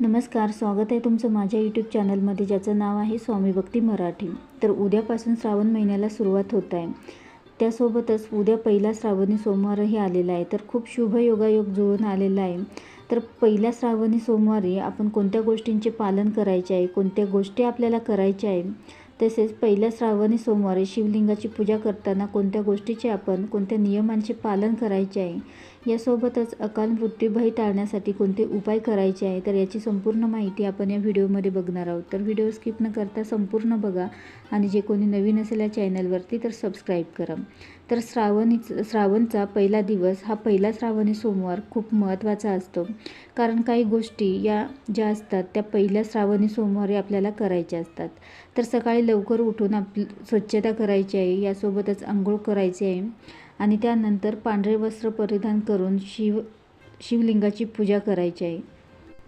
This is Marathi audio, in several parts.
नमस्कार स्वागत आहे तुमचं माझ्या यूट्यूब चॅनलमध्ये ज्याचं नाव आहे स्वामी भक्ती मराठी. तर उद्यापासून श्रावण महिन्याला सुरुवात होत आहे. त्यासोबतच उद्या पहिला श्रावणी सोमवारही आलेला आहे. तर खूप शुभ योगायोग जुळून आलेला आहे. तर पहिल्या श्रावणी सोमवारी आपण कोणत्या गोष्टींचे पालन करायचे आहे कोणत्या गोष्टी आपल्याला करायच्या आहे तसेच पहिल्या श्रावणी सोमवारी शिवलिंगाची पूजा करताना कोणत्या गोष्टीचे आपण कोणत्या नियमांचे पालन करायचे आहे यासोबतच अकाल मृत्यूभय टाळण्यासाठी कोणते उपाय करायचे आहे तर याची संपूर्ण माहिती आपण या व्हिडिओमध्ये बघणार आहोत. तर व्हिडिओ स्किप न करता संपूर्ण बघा आणि जे कोणी नवीन असेल या चॅनलवरती तर सबस्क्राईब करा. तर श्रावणी श्रावणचा पहिला दिवस हा पहिला श्रावणी सोमवार खूप महत्त्वाचा असतो. कारण काही गोष्टी या ज्या असतात त्या पहिल्या श्रावणी सोमवारी आपल्याला करायच्या असतात. तर सकाळी लवकर उठून आपली स्वच्छता करायची आहे यासोबतच आंघोळ करायची आहे. आणि त्यानंतर पांढरे वस्त्र परिधान करून शिव शिवलिंगाची पूजा करायची आहे.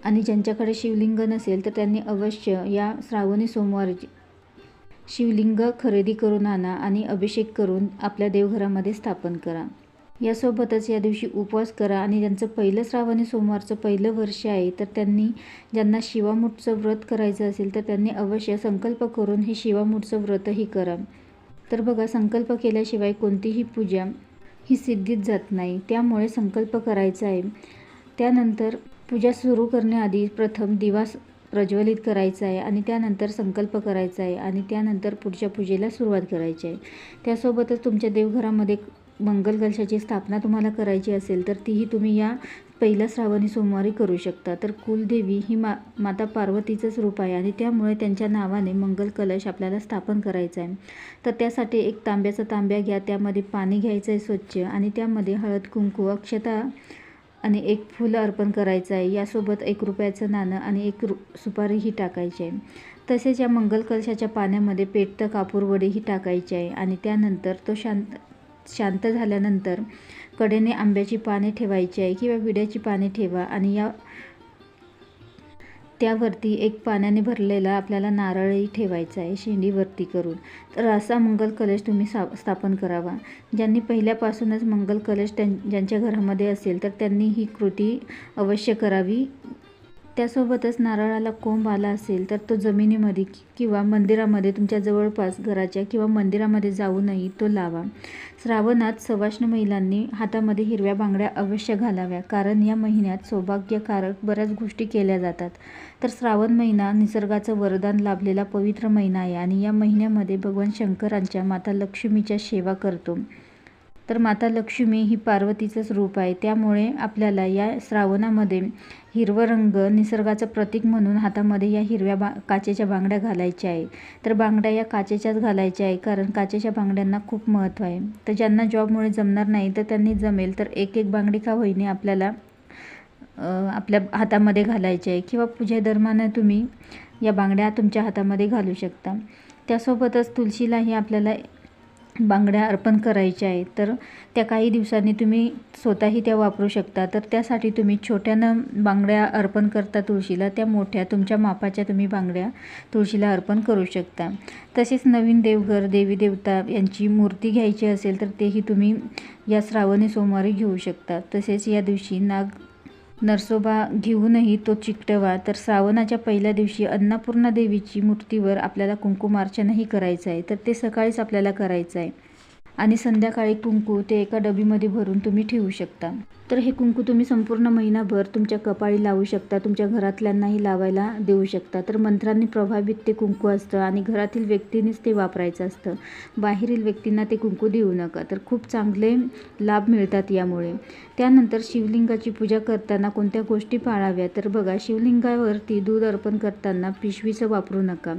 आणि ज्यांच्याकडे शिवलिंग नसेल तर त्यांनी अवश्य या श्रावणी सोमवारची शिवलिंग खरेदी करून आणा आणि अभिषेक करून आपल्या देवघरामध्ये स्थापन करा. यासोबतच या दिवशी उपवास करा आणि ज्यांचं पहिलं श्रावणी सोमवारचं पहिलं वर्ष आहे तर त्यांनी ज्यांना शिवामूठचं व्रत करायचं असेल तर त्यांनी अवश्य संकल्प करून हे शिवामूठचं व्रतही करा. तर बघा संकल्प केल्याशिवाय कोणतीही पूजा ही सिद्धीत जात नाही. त्यामुळे संकल्प करायचा आहे. त्यानंतर पूजा सुरू करण्याआधी प्रथम दिवा प्रज्वलित करायचा आहे आणि त्यानंतर संकल्प करायचा आहे आणि त्यानंतर पुढच्या पूजेला सुरुवात करायची आहे. त्यासोबतच तुमच्या देवघरामध्ये मंगल कलशाची स्थापना तुम्हाला करायची असेल तर तीही तुम्ही या पहिल्या श्रावणी सोमवारी करू शकता. तर कुलदेवी ही मा माता पार्वतीचंच रूप आहे आणि त्यामुळे त्यांच्या नावाने मंगल कलश आपल्याला स्थापन करायचा आहे तर त्यासाठी एक तांब्याचा तांब्या घ्या त्यामध्ये पाणी घ्यायचं आहे स्वच्छ आणि त्यामध्ये हळद कुंकू अक्षता आणि एक फुलं अर्पण करायचं आहे यासोबत एक रुपयाचं नाणं आणि एक रु सुपारीही टाकायची आहे तसेच या मंगल कलशाच्या पाण्यामध्ये पेटतं कापूरवडीही टाकायची आहे आणि त्यानंतर तो शांत शांत झाल्यानंतर कडेने आंब्याची पाने ठेवायची आहे किंवा विड्याची पाने ठेवा आणि या त्यावरती एक पाण्याने भरलेला आपल्याला नारळही ठेवायचा आहे शेंडीवरती करून. तर असा मंगल कलश तुम्ही सा स्थापन करावा. ज्यांनी पहिल्यापासूनच मंगल कलश त्यां ज्यांच्या घरामध्ये असेल तर त्यांनी ही कृती अवश्य करावी. त्यासोबतच नारळाला कोंब आला असेल तर तो जमिनीमध्ये किंवा मंदिरामध्ये तुमच्या जवळपास घराच्या किंवा मंदिरामध्ये जाऊनही तो लावा. श्रावणात सवाष्ण महिलांनी हातामध्ये हिरव्या बांगड्या अवश्य घालाव्या कारण या महिन्यात सौभाग्यकारक बऱ्याच गोष्टी केल्या जातात. तर श्रावण महिना निसर्गाचं वरदान लाभलेला पवित्र महिना आहे आणि या महिन्यामध्ये भगवान शंकरांच्या माता लक्ष्मीच्या सेवा करतो. तर माता लक्ष्मी ही पार्वतीचंच रूप आहे. त्यामुळे आपल्याला या श्रावणामध्ये हिरवं रंग निसर्गाचं प्रतीक म्हणून हातामध्ये या हिरव्या बा काचेच्या बांगड्या घालायच्या आहे. तर बांगड्या या काचेच्याच घालायच्या आहे कारण काचेच्या बांगड्यांना खूप महत्त्व आहे. तर ज्यांना जॉबमुळे जमणार नाही तर त्यांनी जमेल तर एक एक बांगडी का होईने आपल्याला आपल्या हातामध्ये घालायचे आहे. किंवा पूजेदरम्यान तुम्ही या बांगड्या तुमच्या हातामध्ये घालू शकता. त्यासोबतच तुळशीलाही आपल्याला बांगड्या अर्पण करायच्या आहेत तर त्या काही दिवसांनी तुम्ही स्वतःही त्या वापरू शकता. तर त्यासाठी तुम्ही छोट्यानं बांगड्या अर्पण करता तुळशीला त्या मोठ्या तुमच्या मापाच्या तुम्ही बांगड्या तुळशीला अर्पण करू शकता. तसेच नवीन देवघर देवी देवता यांची मूर्ती घ्यायची असेल तर तेही तुम्ही या श्रावणी सोमवारी घेऊ शकता. तसेच या दिवशी नाग नरसोबा घेऊनही तो चिकटवा तर श्रावणाच्या पहिल्या दिवशी अन्नपूर्णा देवीची मूर्तीवर आपल्याला कुंकुमार्चनही करायचं आहे तर ते सकाळीच आपल्याला करायचं आहे आणि संध्याकाळी कुंकू ते एका डबीमध्ये भरून तुम्ही ठेवू शकता. तर हे कुंकू तुम्ही संपूर्ण महिनाभर तुमच्या कपाळी लावू शकता तुमच्या घरातल्यांनाही लावायला देऊ शकता. तर मंत्रांनी प्रभावित ते कुंकू असतं आणि घरातील व्यक्तीनेच ते वापरायचं असतं. बाहेरील व्यक्तींना ते कुंकू देऊ नका. तर खूप चांगले लाभ मिळतात यामुळे. त्यानंतर शिवलिंगाची पूजा करताना कोणत्या गोष्टी पाळाव्या तर बघा शिवलिंगावरती दूध अर्पण करताना पिशवीचं वापरू नका.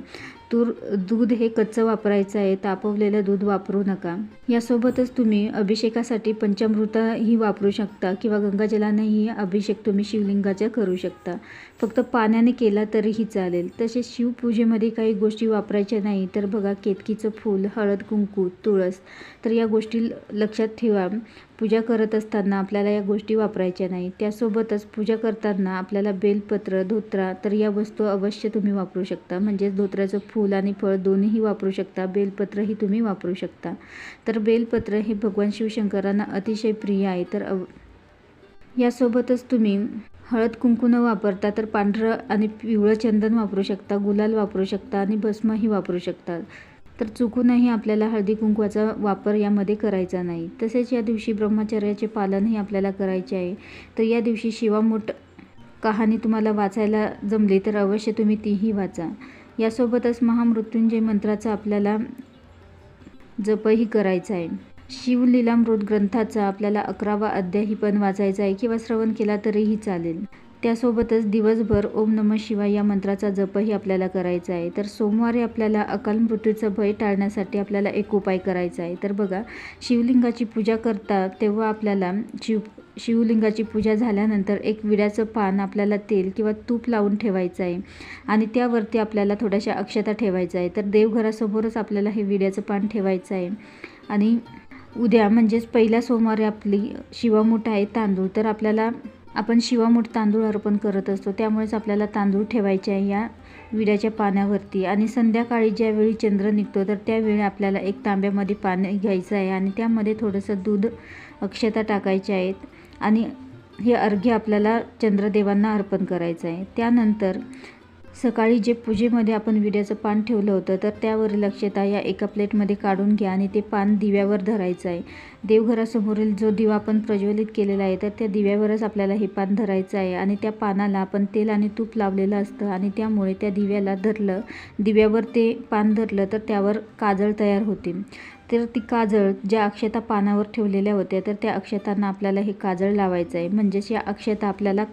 तूर दूध हे कच्चं वापरायचं आहे तापवलेलं दूध वापरू नका. यासोबतच तुम्ही अभिषेकासाठी पंचामृतही वापरू शकता किंवा गंगाजलानेही अभिषेक तुम्ही शिवलिंगाचा करू शकता. फक्त पाण्याने केला तरीही चालेल. तसेच शिवपूजेमध्ये काही गोष्टी वापरायच्या नाही तर बघा केतकीचं फूल हळद कुंकू तुळस. तर या गोष्टी लक्षात ठेवा. पूजा करत असताना आपल्याला या गोष्टी वापरायच्या नाही. त्यासोबतच पूजा करताना आपल्याला बेलपत्र धोत्रा तर या वस्तू अवश्य तुम्ही वापरू शकता. म्हणजेच धोत्र्याचं फूल आणि फळ दोन्हीही वापरू शकता. बेलपत्रही तुम्ही वापरू शकता. तर बेलपत्र हे भगवान शिवशंकरांना अतिशय प्रिय आहे. तर अव यासोबतच तुम्ही हळद कुंकू न वापरता तर पांढरं आणि पिवळं चंदन वापरू शकता गुलाल वापरू शकता आणि भस्मही वापरू शकता. तर चुकूनही आपल्याला हळदी कुंकवाचा वापर यामध्ये करायचा नाही. तसेच या दिवशी ब्रह्मचर्याचे पालनही आपल्याला करायचे आहे. तर या दिवशी शिवामोठ कहाणी तुम्हाला वाचायला जमली तर अवश्य तुम्ही तीही वाचा. यासोबतच महामृत्युंजय मंत्राचा आपल्याला जपही करायचा आहे. शिवलीलामृत ग्रंथाचा आपल्याला अकरावा अध्यायही पण वाचायचा आहे किंवा श्रवण केला तरीही चालेल. त्यासोबतच दिवसभर ओम नम शिवाय या मंत्राचा जपही आपल्याला करायचा आहे. तर सोमवारी आपल्याला अकाल मृत्यूचं भय टाळण्यासाठी आपल्याला एक उपाय करायचा आहे. तर बघा शिवलिंगाची पूजा करता तेव्हा आपल्याला शिव शिवलिंगाची पूजा झाल्यानंतर एक विड्याचं पान आपल्याला तेल किंवा तूप लावून ठेवायचं आहे आणि त्यावरती आपल्याला थोड्याशा अक्षता ठेवायचा आहे तर देवघरासमोरच आपल्याला हे विड्याचं पान ठेवायचं आहे. आणि उद्या म्हणजेच पहिल्या सोमवारी आपली शिवामूठ आहे तांदूळ. तर आपल्याला आपण शिवामूठ तांदूळ अर्पण करत असतो. त्यामुळेच आपल्याला तांदूळ ठेवायचे आहे या विड्याच्या पाण्यावरती आणि संध्याकाळी ज्यावेळी चंद्र निघतो तर त्यावेळी आपल्याला एक तांब्यामध्ये पाणी घ्यायचं आहे आणि त्यामध्ये थोडंसं दूध अक्षता टाकायचे आहेत. आणि हे अर्घ्य आपल्याला चंद्रदेवांना अर्पण करायचं आहे. त्यानंतर सकाळी जे पूजेमध्ये आपण विड्याचं पान ठेवलं होतं तर त्यावरील अक्षता या एका प्लेटमध्ये काढून घ्या आणि ते पान दिव्यावर धरायचं आहे. देवघरासमोरील जो दिवा आपण प्रज्वलित केलेला आहे तर त्या दिव्यावरच आपल्याला हे पान धरायचं आहे आणि त्या पानाला आपण तेल आणि तूप लावलेलं असतं आणि त्यामुळे त्या दिव्याला धरलं दिव्यावर ते पान धरलं तर त्यावर काजळ तयार होते. तर ती काजळ ज्या अक्षता पानावर ठेवलेल्या होत्या तर त्या अक्षतांना आपल्याला हे काजळ लावायचं आहे. म्हणजेच या अक्षता आपल्याला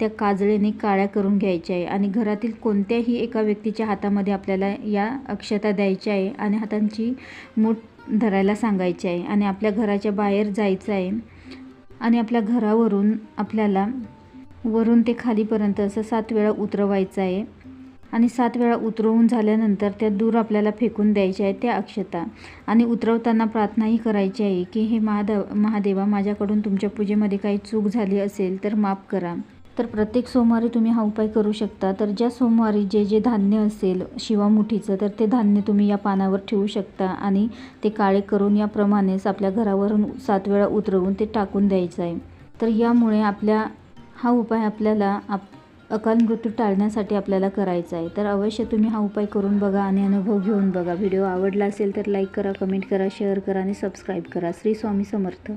त्या काजळीने काळ्या करून घ्यायच्या आहे आणि घरातील कोणत्याही एका व्यक्तीच्या हातामध्ये आपल्याला या अक्षता द्यायच्या आहे आणि हातांची मूठ धरायला सांगायची आहे आणि आपल्या घराच्या बाहेर जायचं आहे आणि आपल्या घरावरून आपल्याला वरून ते खालीपर्यंत असं सात वेळा उतरवायचं आहे आणि सात वेळा उतरवून झाल्यानंतर त्या दूर आपल्याला फेकून द्यायच्या आहेत त्या अक्षता. आणि उतरवताना प्रार्थनाही करायची आहे की हे महादेव महादेवा माझ्याकडून तुमच्या पूजेमध्ये काही चूक झाली असेल तर माफ करा. तर प्रत्येक सोमवारी तुम्ही हा उपाय करू शकता. तर ज्या सोमवारी जे जे धान्य असेल शिवामुठीचं तर ते धान्य तुम्ही या पानावर ठेवू शकता आणि ते काळे करून याप्रमाणेच आपल्या घरावरून सात वेळा उतरवून ते टाकून द्यायचं आहे. तर यामुळे आपल्या हा उपाय आपल्याला आप अकाल मृत्यू टाळण्यासाठी आपल्याला करायचा आहे. तर अवश्य तुम्ही हा उपाय करून बघा आणि अनुभव घेऊन बघा. व्हिडिओ आवडला असेल तर लाईक करा कमेंट करा शेअर करा आणि सबस्क्राईब करा. श्री स्वामी समर्थ.